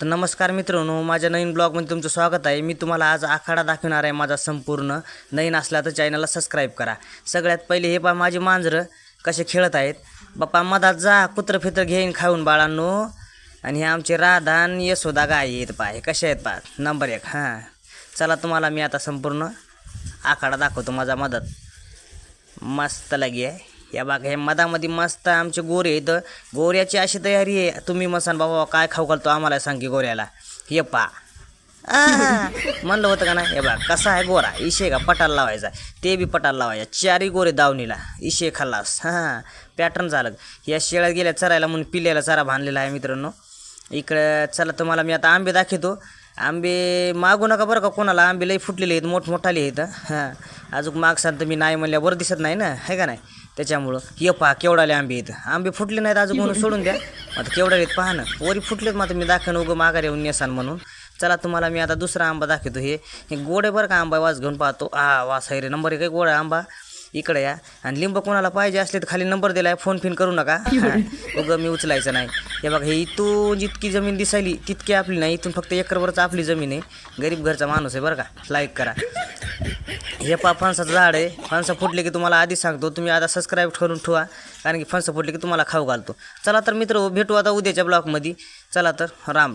तर नमस्कार मित्रांनो माझ्या नवीन ब्लॉगमध्ये तुमचं स्वागत आहे. मी तुम्हाला आज आखाडा दाखवणार आहे माझा संपूर्ण. नवीन असला तर चॅनलला सबस्क्राईब करा. सगळ्यात पहिले हे पा माझी मांजरं कसे खेळत आहेत. बाप्पा मधात जा कुत्रं फित्र घेईन खाऊन बाळांनो. आणि हे आमचे राधा आणि यशोदा गाय आहेत पा हे कसे आहेत पा नंबर एक हां. चला तुम्हाला मी आता संपूर्ण आखाडा दाखवतो माझा मदत मस्त लगी आहे. या बाग हे मधामध्ये मस्त आमचे गोरे आहेत. गोऱ्याची अशी तयारी आहे. तुम्ही मसान बाबा काय खाऊ घालतो आम्हाला? सांग की गोऱ्याला. हे पा. म्हणलं होतं का ना हे बा कसा आहे गोरा? इशे का पटाला लावायचा? ते बी पटाला लावायचा. चारही गोरे दावणीला. इशे खाल्लास. हां पॅटर्न झालं. या शेळ्यात गेल्या चरायला म्हणून पिल्याला चारा बांधलेला आहे मित्रांनो. इकडं चला तुम्हाला मी आता आंबे दाखवतो. आंबे मागू नका बरं का कोणाला? आंबे लई फुटलेले आहेत मोठमोठाले आहेत. हां. अजून माग सांगतं मी नाही म्हणल्यावर दिसत नाही ना आहे का नाही? त्याच्यामुळं ये पहा केवढाले आंबे आहेत? आंबे फुटले नाहीत अजून म्हणून सोडून द्या. आता केवढाले आहेत? पहा ना वरी फुटलेत मग मी दाखवून उगं माघार येऊन नेसान म्हणून. चला तुम्हाला मी आता दुसरा आंबा दाखवतो. हे हे गोडे बरं का आंबा वास घेऊन पाहतो. आ वास आहे रे नंबर एक आहे गोडा आंबा. इकडे या. आणि लिंब कोणाला पाहिजे असले तर खाली नंबर दिला आहे फोन फिन करू नका. उगं मी उचलायचं नाही. हे बघा हे इथून जितकी जमीन दिसायली तितकी आपली नाही. इथून फक्त एकरवरच आपली जमीन आहे. गरीब घरचा माणूस आहे बरं का. लाईक करा. हे पा फणसाचं झाड आहे. फणसं फुटले की तुम्हाला आधी सांगतो. तुम्ही आता सबस्क्राईब करून ठेवा कारण की फणसं फुटले की तुम्हाला खाऊ घालतो. चला तर मित्र भेटू आता उद्याच्या ब्लॉगमध्ये चला तर राम राम.